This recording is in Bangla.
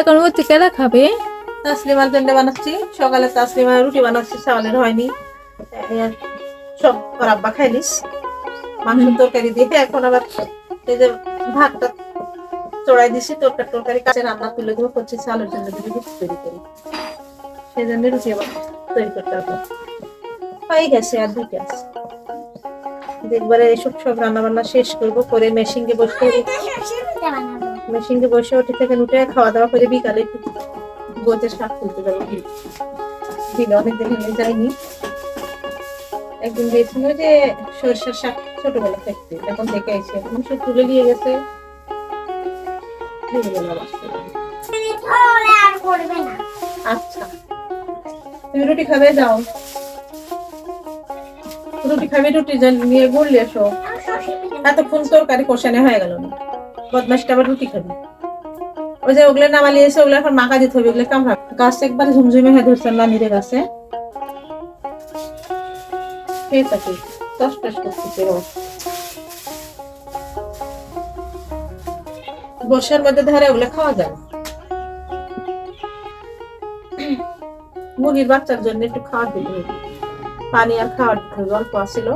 এখন ওতে কেলা খাবে? তাসলিমার জন্য বানাচ্ছি। সকালে তাসলিমার রুটি বানাচ্ছি চাউলের হয়নি। সব ওর আব্বা খাইলিস মাংস তরকারি দিয়ে। এখন আবার এই যে ভাতটা চড়াই দিছি তরকারি তরকারি কাছে রান্না তুলে দেবো করছি চালের জন্য যদি রুটি তৈরি করি। সেই জন্য রুটি আবার তৈরি করতে হবে। হয়ে গেছে আর দুইটা আছে। একবারে এসব সব রান্না বান্না শেষ করব করে মেশিনকে বসে মেশিনকে বসে ওটি থেকে উঠে খাওয়া দাওয়া করে বিকালে একটু গোছের শাক তুলতে যাব। দিলে অনেকদিন হয়ে যায়নি। একদিন গিয়েছিল যে সরষের শাক ছোটবেলা থাকতে এখন দেখে এসে এখন সব তুলে নিয়ে গেছে। আচ্ছা। তুমি রুটি খাবে? যাও রুটি খাবে? রুটি নিয়ে ঘুরলে এসো। এতক্ষণ তরকারি কষানো হয়ে গেল না। আবার রুটি খাবি। ওই যে ওগুলো এসে ওগুলো এখন মাকা দিতে হবে ওগুলো কামড়া। গাছ একবার ঝুমঝুমে হয়ে ধরছে নানিরে গাছে। বর্ষার মধ্যে ধরে ওগুলো খাওয়া যায়। মুরগির বাচ্চার জন্য একটু খাওয়ার দিতে পানি আর খাওয়ার অল্প আসিল